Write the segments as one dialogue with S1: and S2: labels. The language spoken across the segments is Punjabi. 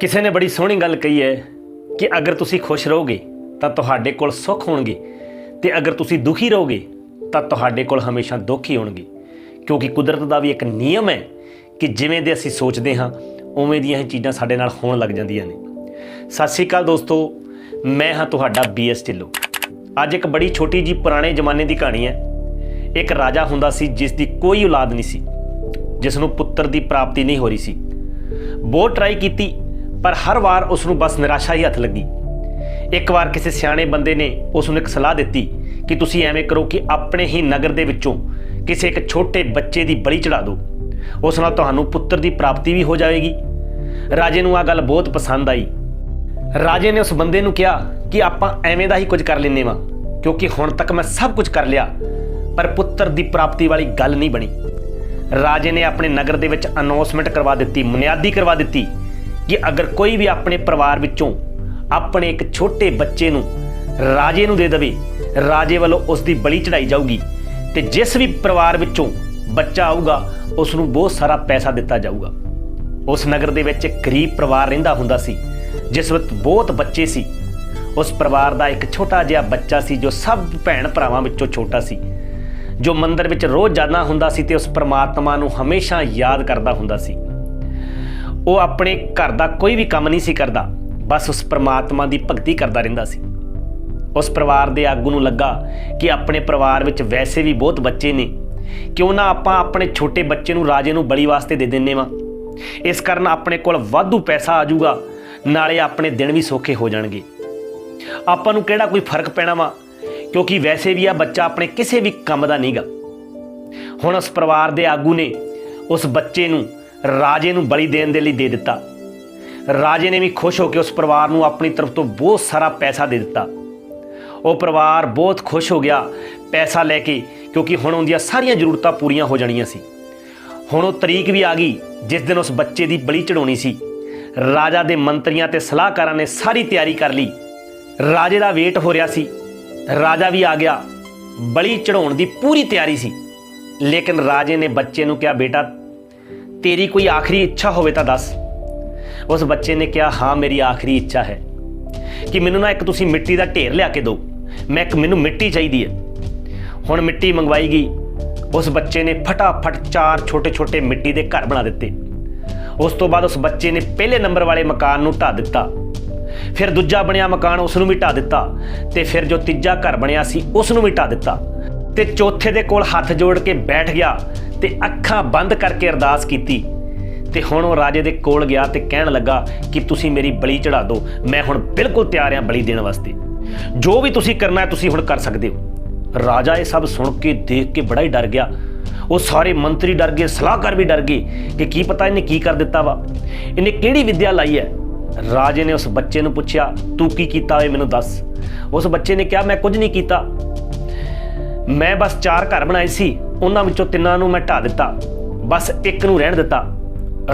S1: ਕਿਸੇ ਨੇ ਬੜੀ ਸੋਹਣੀ ਗੱਲ ਕਹੀ ਹੈ ਕਿ ਅਗਰ ਤੁਸੀਂ ਖੁਸ਼ ਰਹੋਗੇ ਤਾਂ ਤੁਹਾਡੇ ਕੋਲ ਸੁੱਖ ਹੋਣਗੇ ਤੇ ਅਗਰ ਤੁਸੀਂ ਦੁਖੀ ਰਹੋਗੇ ਤਾਂ ਤੁਹਾਡੇ ਕੋਲ ਹਮੇਸ਼ਾ ਦੁੱਖ ਹੀ ਹੋਣਗੇ। ਕਿਉਂਕਿ ਕੁਦਰਤ ਦਾ ਵੀ ਇੱਕ ਨਿਯਮ ਹੈ ਕਿ ਜਿਵੇਂ ਦੇ ਅਸੀਂ ਸੋਚਦੇ ਹਾਂ, ਉਵੇਂ ਦੀਆਂ ਹੀ ਚੀਜ਼ਾਂ ਸਾਡੇ ਨਾਲ ਹੋਣ ਲੱਗ ਜਾਂਦੀਆਂ ਨੇ। ਸਤਿ ਸ਼੍ਰੀ ਅਕਾਲ ਦੋਸਤੋ, ਮੈਂ ਹਾਂ ਤੁਹਾਡਾ ਬੀਐਸ ਢਿੱਲੋਂ। ਅੱਜ ਇੱਕ ਬੜੀ ਛੋਟੀ ਜੀ ਪੁਰਾਣੇ ਜ਼ਮਾਨੇ ਦੀ ਕਹਾਣੀ ਹੈ। ਇੱਕ ਰਾਜਾ ਹੁੰਦਾ ਸੀ ਜਿਸ ਦੀ ਕੋਈ ਔਲਾਦ ਨਹੀਂ ਸੀ, ਜਿਸ ਨੂੰ ਪੁੱਤਰ ਦੀ ਪ੍ਰਾਪਤੀ ਨਹੀਂ ਹੋ ਰਹੀ ਸੀ। ਬਹੁਤ ਟਰਾਈ ਕੀਤੀ ਪਰ ਹਰ ਵਾਰ ਉਸ ਨੂੰ ਬਸ ਨਿਰਾਸ਼ਾ ਹੀ ਹੱਥ ਲੱਗੀ। ਇੱਕ ਵਾਰ ਕਿਸੇ ਸਿਆਣੇ ਬੰਦੇ ਨੇ ਉਸ ਨੂੰ ਇੱਕ ਸਲਾਹ ਦਿੱਤੀ ਕਿ ਤੁਸੀਂ ਐਵੇਂ ਕਰੋ ਕਿ ਆਪਣੇ ਹੀ ਨਗਰ ਦੇ ਵਿੱਚੋਂ ਕਿਸੇ ਇੱਕ ਛੋਟੇ ਬੱਚੇ ਦੀ ਬਲੀ ਚੜਾ ਦਿਓ। ਉਸ ਨਾਲ ਤੁਹਾਨੂੰ ਪੁੱਤਰ ਦੀ ਪ੍ਰਾਪਤੀ ਵੀ ਹੋ ਜਾਵੇਗੀ। ਰਾਜੇ ਨੂੰ ਆ ਗੱਲ ਬਹੁਤ ਪਸੰਦ ਆਈ। ਰਾਜੇ ਨੇ ਉਸ ਬੰਦੇ ਨੂੰ ਕਿਹਾ ਕਿ ਆਪਾਂ ਐਵੇਂ ਦਾ ਹੀ ਕੁਝ ਕਰ ਲੈਨੇ ਵਾਂ, ਕਿਉਂਕਿ ਹੁਣ ਤੱਕ ਮੈਂ ਸਭ ਕੁਝ ਕਰ ਲਿਆ, ਪਰ ਪੁੱਤਰ ਦੀ ਪ੍ਰਾਪਤੀ ਵਾਲੀ ਗੱਲ ਨਹੀਂ ਬਣੀ। ਰਾਜੇ ਨੇ ਆਪਣੇ ਨਗਰ ਦੇ ਵਿੱਚ ਅਨਾਉਂਸਮੈਂਟ ਕਰਵਾ ਦਿੱਤੀ, ਮੁਨਿਆਦੀ ਕਰਵਾ ਦਿੱਤੀ ਕਿ ਅਗਰ ਕੋਈ ਵੀ ਆਪਣੇ ਪਰਿਵਾਰ ਵਿੱਚੋਂ ਆਪਣੇ ਇੱਕ ਛੋਟੇ ਬੱਚੇ ਨੂੰ ਰਾਜੇ ਨੂੰ ਦੇ ਦੇਵੇ, ਰਾਜੇ ਵੱਲੋਂ ਉਸ ਦੀ ਬਲੀ ਚੜਾਈ ਜਾਊਗੀ ਤੇ ਜਿਸ ਵੀ ਪਰਿਵਾਰ ਵਿੱਚੋਂ ਬੱਚਾ ਆਊਗਾ ਉਸ ਨੂੰ ਬਹੁਤ ਸਾਰਾ ਪੈਸਾ ਦਿੱਤਾ ਜਾਊਗਾ। ਉਸ ਨਗਰ ਦੇ ਵਿੱਚ ਇੱਕ ਗਰੀਬ ਪਰਿਵਾਰ ਰਹਿੰਦਾ ਹੁੰਦਾ ਸੀ, ਜਿਸ ਵਿੱਚ ਬਹੁਤ ਬੱਚੇ ਸੀ। ਉਸ ਪਰਿਵਾਰ ਦਾ ਇੱਕ ਛੋਟਾ ਜਿਹਾ ਬੱਚਾ ਸੀ, ਜੋ ਸਭ ਭੈਣ ਭਰਾਵਾਂ ਵਿੱਚੋਂ ਛੋਟਾ ਸੀ। ਜੋ ਮੰਦਰ ਵਿੱਚ ਰੋਜ਼ ਜਾਂਦਾ ਹੁੰਦਾ ਸੀ ਤੇ ਉਸ ਪ੍ਰਮਾਤਮਾ ਨੂੰ ਹਮੇਸ਼ਾ ਯਾਦ ਕਰਦਾ ਹੁੰਦਾ ਸੀ। ਉਹ ਆਪਣੇ ਘਰ ਦਾ ਕੋਈ ਵੀ ਕੰਮ ਨਹੀਂ ਸੀ ਕਰਦਾ। ਬਸ ਉਸ ਪ੍ਰਮਾਤਮਾ ਦੀ ਭਗਤੀ ਕਰਦਾ ਰਹਿੰਦਾ ਸੀ। ਉਸ ਪਰਿਵਾਰ ਦੇ ਆਗੂ ਨੂੰ ਲੱਗਾ ਕਿ ਆਪਣੇ ਪਰਿਵਾਰ ਵਿੱਚ ਵੈਸੇ ਵੀ ਬਹੁਤ ਬੱਚੇ ਨੇ। ਕਿਉਂ ਨਾ ਆਪਾਂ ਆਪਣੇ ਛੋਟੇ ਬੱਚੇ ਨੂੰ ਰਾਜੇ ਨੂੰ ਬਲੀ ਵਾਸਤੇ ਦੇ ਦਿੰਨੇ ਵਾਂ। ਇਸ ਕਾਰਨ ਆਪਣੇ ਕੋਲ ਵਾਧੂ ਪੈਸਾ ਆ ਜਾਊਗਾ, ਨਾਲੇ ਆਪਣੇ ਦਿਨ ਵੀ ਸੌਖੇ ਹੋ ਜਾਣਗੇ। ਆਪਾਂ ਨੂੰ ਕਿਹੜਾ ਕੋਈ ਫ਼ਰਕ ਪੈਣਾ ਵਾ, ਕਿਉਂਕਿ ਵੈਸੇ ਵੀ ਆ ਬੱਚਾ ਆਪਣੇ ਕਿਸੇ ਵੀ ਕੰਮ ਦਾ ਨਹੀਂਗਾ। ਹੁਣ ਉਸ ਪਰਿਵਾਰ ਦੇ ਆਗੂ ਨੇ ਉਸ ਬੱਚੇ ਨੂੰ ਰਾਜੇ ਨੂੰ ਬਲੀ ਦੇਣ ਦੇ ਲਈ ਦੇ ਦਿੱਤਾ। ਰਾਜੇ ਨੇ ਵੀ ਖੁਸ਼ ਹੋ ਕੇ ਉਸ ਪਰਿਵਾਰ ਨੂੰ ਆਪਣੀ ਤਰਫ ਤੋਂ ਬਹੁਤ ਸਾਰਾ ਪੈਸਾ ਦੇ ਦਿੱਤਾ। ਉਹ ਪਰਿਵਾਰ ਬਹੁਤ ਖੁਸ਼ ਹੋ ਗਿਆ ਪੈਸਾ ਲੈ ਕੇ, ਕਿਉਂਕਿ ਹੁਣ ਉਹਦੀਆਂ ਸਾਰੀਆਂ ਜ਼ਰੂਰਤਾਂ ਪੂਰੀਆਂ ਹੋ ਜਾਣੀਆਂ ਸੀ। ਹੁਣ ਉਹ ਤਰੀਕ ਵੀ ਆ ਗਈ, ਜਿਸ ਦਿਨ ਉਸ ਬੱਚੇ ਦੀ ਬਲੀ ਚੜਾਉਣੀ ਸੀ। ਰਾਜਾ ਦੇ ਮੰਤਰੀਆਂ ਤੇ ਸਲਾਹਕਾਰਾਂ ਨੇ ਸਾਰੀ ਤਿਆਰੀ ਕਰ ਲਈ। ਰਾਜੇ ਦਾ ਵੇਟ ਹੋ ਰਿਹਾ ਸੀ। ਰਾਜਾ ਵੀ ਆ ਗਿਆ। ਬਲੀ ਚੜਾਉਣ ਦੀ ਪੂਰੀ ਤਿਆਰੀ ਸੀ। ਲੇਕਿਨ ਰਾਜੇ ਨੇ ਬੱਚੇ ਨੂੰ ਕਿਹਾ, ਬੇਟਾ ਤੇਰੀ ਕੋਈ ਆਖਰੀ ਇੱਛਾ ਹੋਵੇ ਤਾਂ ਦੱਸ। ਉਸ ਬੱਚੇ ਨੇ ਕਿਹਾ, ਹਾਂ, ਮੇਰੀ ਆਖਰੀ ਇੱਛਾ ਹੈ ਕਿ ਮੈਨੂੰ ਨਾ ਇੱਕ ਤੁਸੀਂ ਮਿੱਟੀ ਦਾ ਢੇਰ ਲਿਆ ਕੇ ਦਿਓ। ਮੈਂ ਇੱਕ ਮੈਨੂੰ ਮਿੱਟੀ ਚਾਹੀਦੀ ਹੈ। ਹੁਣ ਮਿੱਟੀ ਮੰਗਵਾਈ ਗਈ। ਉਸ ਬੱਚੇ ਨੇ ਫਟਾਫਟ ਚਾਰ ਛੋਟੇ-ਛੋਟੇ ਮਿੱਟੀ ਦੇ ਘਰ ਬਣਾ ਦਿੱਤੇ। ਉਸ ਤੋਂ ਬਾਅਦ ਉਸ ਬੱਚੇ ਨੇ ਪਹਿਲੇ ਨੰਬਰ ਵਾਲੇ ਮਕਾਨ ਨੂੰ ਢਾ ਦਿੱਤਾ। ਫਿਰ ਦੂਜਾ ਬਣਿਆ ਮਕਾਨ, ਉਸ ਨੂੰ ਵੀ ਢਾ ਦਿੱਤਾ। ਤੇ ਫਿਰ ਜੋ ਤੀਜਾ ਘਰ ਬਣਿਆ ਸੀ, ਉਸ ਨੂੰ ਵੀ ਢਾ ਦਿੱਤਾ। ਤੇ ਚੌਥੇ ਦੇ ਕੋਲ ਹੱਥ ਜੋੜ ਕੇ ਬੈਠ ਗਿਆ ਤੇ ਅੱਖਾਂ ਬੰਦ ਕਰਕੇ ਅਰਦਾਸ ਕੀਤੀ। ਤੇ ਹੁਣ ਉਹ ਰਾਜੇ ਦੇ ਕੋਲ ਗਿਆ ਤੇ ਕਹਿਣ ਲੱਗਾ ਕਿ ਤੁਸੀਂ ਮੇਰੀ ਬਲੀ ਚੜਾ ਦਿਓ, ਮੈਂ ਹੁਣ ਬਿਲਕੁਲ ਤਿਆਰ ਹਾਂ ਬਲੀ ਦੇਣ ਵਾਸਤੇ। ਜੋ ਵੀ ਤੁਸੀਂ ਕਰਨਾ ਹੈ ਤੁਸੀਂ ਹੁਣ ਕਰ ਸਕਦੇ ਹੋ। ਰਾਜਾ ਇਹ ਸਭ ਸੁਣ ਕੇ ਦੇਖ ਕੇ ਬੜਾ ਹੀ ਡਰ ਗਿਆ। ਉਹ ਸਾਰੇ ਮੰਤਰੀ ਡਰ ਗਏ, ਸਲਾਹਕਾਰ ਵੀ ਡਰ ਗਏ ਕਿ ਕੀ ਪਤਾ ਇਹਨੇ ਕੀ ਕਰ ਦਿੱਤਾ ਵਾ। ਇਹਨੇ ਕਿਹੜੀ ਵਿੱਦਿਆ ਲਾਈ ਹੈ? ਰਾਜੇ ਨੇ ਉਸ ਬੱਚੇ ਨੂੰ ਪੁੱਛਿਆ, ਤੂੰ ਕੀ ਕੀਤਾ ਓਏ ਮੈਨੂੰ ਦੱਸ? ਉਸ ਬੱਚੇ ਨੇ ਕਿਹਾ, ਮੈਂ ਕੁਝ ਨਹੀਂ ਕੀਤਾ। ਮੈਂ ਬਸ ਚਾਰ ਘਰ ਬਣਾਏ ਸੀ, ਉਹਨਾਂ ਵਿੱਚੋਂ ਤਿੰਨਾਂ ਨੂੰ ਮੈਂ ਢਾ ਦਿੱਤਾ। ਬਸ ਇੱਕ ਨੂੰ ਰਹਿਣ ਦਿੱਤਾ।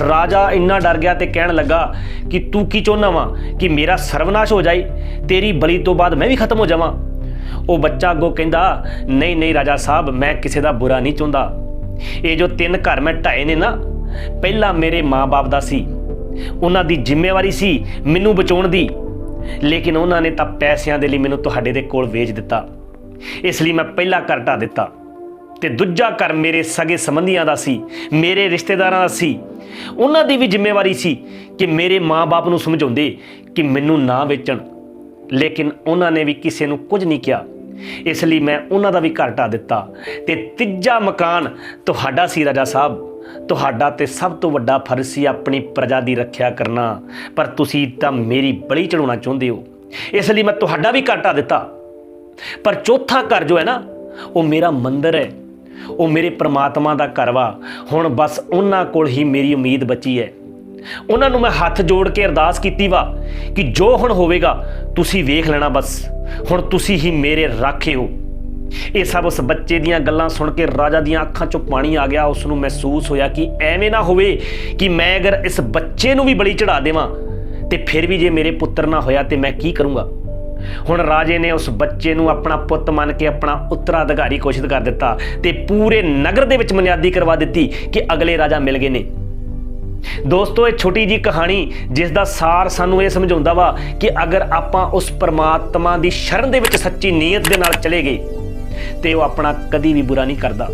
S1: ਰਾਜਾ ਇੰਨਾ ਡਰ ਗਿਆ ਤੇ ਕਹਿਣ ਲੱਗਾ ਕਿ ਤੂੰ ਕੀ ਚਾਹੁੰਦਾ ਵਾਂ ਕਿ ਮੇਰਾ ਸਰਵਨਾਸ਼ ਹੋ ਜਾਏ, ਤੇਰੀ ਬਲੀ ਤੋਂ ਬਾਅਦ ਮੈਂ ਵੀ ਖਤਮ ਹੋ ਜਾਵਾਂ? ਉਹ ਬੱਚਾ ਅੱਗੋਂ ਕਹਿੰਦਾ, ਨਹੀਂ ਨਹੀਂ ਰਾਜਾ ਸਾਹਿਬ, ਮੈਂ ਕਿਸੇ ਦਾ ਬੁਰਾ ਨਹੀਂ ਚਾਹੁੰਦਾ। ਇਹ ਜੋ ਤਿੰਨ ਘਰ ਮੈਂ ਢਾਏ ਨੇ ਨਾ, ਪਹਿਲਾਂ ਮੇਰੇ ਮਾਪੇ ਦਾ ਸੀ। ਉਹਨਾਂ ਦੀ ਜ਼ਿੰਮੇਵਾਰੀ ਸੀ ਮੈਨੂੰ ਬਚਾਉਣ ਦੀ। ਲੇਕਿਨ ਉਹਨਾਂ ਨੇ ਤਾਂ ਪੈਸਿਆਂ ਦੇ ਲਈ ਮੈਨੂੰ ਤੁਹਾਡੇ ਦੇ ਕੋਲ ਵੇਚ ਦਿੱਤਾ। ਇਸ ਲਈ ਮੈਂ ਪਹਿਲਾ ਘਰ ਢਾ ਦਿੱਤਾ। ਤੇ ਦੂਜਾ ਘਰ ਮੇਰੇ ਸਗੇ ਸੰਬੰਧੀਆਂ ਦਾ ਸੀ, ਮੇਰੇ ਰਿਸ਼ਤੇਦਾਰਾਂ ਦਾ ਸੀ। ਉਹਨਾਂ ਦੀ ਵੀ ਜ਼ਿੰਮੇਵਾਰੀ ਸੀ ਕਿ ਮੇਰੇ ਮਾਪੇ ਨੂੰ ਸਮਝਾਉਂਦੇ ਕਿ ਮੈਨੂੰ ਨਾ ਵੇਚਣ। ਲੇਕਿਨ ਉਹਨਾਂ ਨੇ ਵੀ ਕਿਸੇ ਨੂੰ ਕੁਝ ਨਹੀਂ ਕਿਹਾ। ਇਸ ਲਈ ਮੈਂ ਉਹਨਾਂ ਦਾ ਵੀ ਘਰ ਢਾ ਦਿੱਤਾ। ਤੇ ਤੀਜਾ ਮਕਾਨ ਤੁਹਾਡਾ ਸੀ, ਰਾਜਾ ਸਾਹਿਬ। ਤੁਹਾਡਾ ਤੇ ਸਭ ਤੋਂ ਵੱਡਾ ਫਰਜ਼ ਸੀ ਆਪਣੀ ਪ੍ਰਜਾ ਦੀ ਰੱਖਿਆ ਕਰਨਾ। ਪਰ ਤੁਸੀਂ ਤਾਂ ਮੇਰੀ ਬਲੀ ਚੜਾਉਣਾ ਚਾਹੁੰਦੇ ਹੋ। ਇਸ ਲਈ ਮੈਂ ਤੁਹਾਡਾ ਵੀ ਘਰ ਢਾ ਦਿੱਤਾ। ਪਰ ਚੌਥਾ ਘਰ ਜੋ ਹੈ ਨਾ, ਉਹ ਮੇਰਾ ਮੰਦਰ ਹੈ। ਉਹ ਮੇਰੇ ਪ੍ਰਮਾਤਮਾ ਦਾ ਘਰ ਵਾ। ਹੁਣ ਬਸ ਉਹਨਾਂ ਕੋਲ ਹੀ ਮੇਰੀ ਉਮੀਦ ਬਚੀ ਹੈ। ਉਹਨਾਂ ਨੂੰ ਮੈਂ ਹੱਥ ਜੋੜ ਕੇ ਅਰਦਾਸ ਕੀਤੀ ਵਾ ਕਿ ਜੋ ਹੁਣ ਹੋਵੇਗਾ, ਤੁਸੀਂ ਵੇਖ ਲੈਣਾ ਬਸ। ਹੁਣ ਤੁਸੀਂ ਹੀ ਮੇਰੇ ਰਾਖੇ ਹੋ। ਇਹ ਸਭ ਉਸ ਬੱਚੇ ਦੀਆਂ ਗੱਲਾਂ ਸੁਣ ਕੇ ਰਾਜਾ ਦੀਆਂ ਅੱਖਾਂ 'ਚੋਂ ਪਾਣੀ ਆ ਗਿਆ। ਉਸ ਨੂੰ ਮਹਿਸੂਸ ਹੋਇਆ ਕਿ ਐਵੇਂ ਨਾ ਹੋਵੇ ਕਿ ਮੈਂ ਅਗਰ ਇਸ ਬੱਚੇ ਨੂੰ ਵੀ ਬਲੀ ਚੜਾ ਦੇਵਾਂ, ਤੇ ਫਿਰ ਵੀ ਜੇ ਮੇਰੇ ਪੁੱਤਰ ਨਾ ਹੋਇਆ ਤੇ ਮੈਂ ਕੀ ਕਰੂੰਗਾ? ਹੁਣ ਰਾਜੇ ਨੇ ਉਸ ਬੱਚੇ ਨੂੰ ਆਪਣਾ ਪੁੱਤ ਮੰਨ ਕੇ ਆਪਣਾ ਉੱਤਰਾਧਿਕਾਰੀ ਘੋਸ਼ਿਤ ਕਰ ਦਿੱਤਾ ਤੇ ਪੂਰੇ ਨਗਰ ਦੇ ਵਿੱਚ ਮਨਿਆਦੀ ਕਰਵਾ ਦਿੱਤੀ ਕਿ ਅਗਲੇ ਰਾਜਾ ਮਿਲ ਗਏ ਨੇ। ਦੋਸਤੋ, ਇਹ ਛੋਟੀ ਜੀ ਕਹਾਣੀ ਜਿਸ ਦਾ ਸਾਰ ਸਾਨੂੰ ਇਹ ਸਮਝਾਉਂਦਾ ਵਾ ਕਿ ਅਗਰ ਆਪਾਂ ਉਸ ਪਰਮਾਤਮਾ ਦੀ ਸ਼ਰਨ ਦੇ ਵਿੱਚ ਸੱਚੀ ਨੀਅਤ ਦੇ ਨਾਲ ਚਲੇ ਗਏ ਤੇ ਉਹ ਆਪਣਾ ਕਦੀ ਵੀ ਬੁਰਾ ਨਹੀਂ ਕਰਦਾ।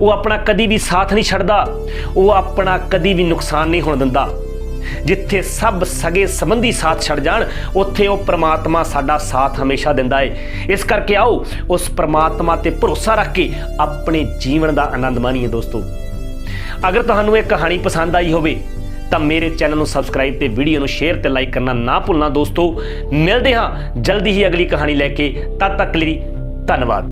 S1: ਉਹ ਆਪਣਾ ਕਦੀ ਵੀ ਸਾਥ ਨਹੀਂ ਛੱਡਦਾ। ਉਹ ਆਪਣਾ ਕਦੀ ਵੀ ਨੁਕਸਾਨ ਨਹੀਂ ਹੋਣ ਦਿੰਦਾ। ਜਿੱਥੇ ਸਭ ਸਗੇ ਸੰਬੰਧੀ ਸਾਥ ਛੱਡ ਜਾਣ, ਉੱਥੇ ਉਹ ਪ੍ਰਮਾਤਮਾ ਸਾਡਾ ਸਾਥ ਹਮੇਸ਼ਾ ਦਿੰਦਾ ਏ। ਇਸ ਕਰਕੇ ਆਓ, ਉਸ ਪ੍ਰਮਾਤਮਾ ਤੇ ਭਰੋਸਾ ਰੱਖ ਕੇ ਆਪਣੇ ਜੀਵਨ ਦਾ ਆਨੰਦ ਮਾਣੀਏ ਦੋਸਤੋ। ਅਗਰ ਤੁਹਾਨੂੰ ਇਹ ਕਹਾਣੀ ਪਸੰਦ ਆਈ ਹੋਵੇ, ਤਾਂ ਮੇਰੇ ਚੈਨਲ ਨੂੰ ਸਬਸਕ੍ਰਾਈਬ ਤੇ ਵੀਡੀਓ ਨੂੰ ਸ਼ੇਅਰ ਤੇ ਲਾਈਕ ਕਰਨਾ ਨਾ ਭੁੱਲਣਾ ਦੋਸਤੋ। ਮਿਲਦੇ ਹਾਂ ਜਲਦੀ ਹੀ ਅਗਲੀ ਕਹਾਣੀ ਲੈ ਕੇ, ਤਦ ਤੱਕ ਲਈ ਧੰਨਵਾਦ।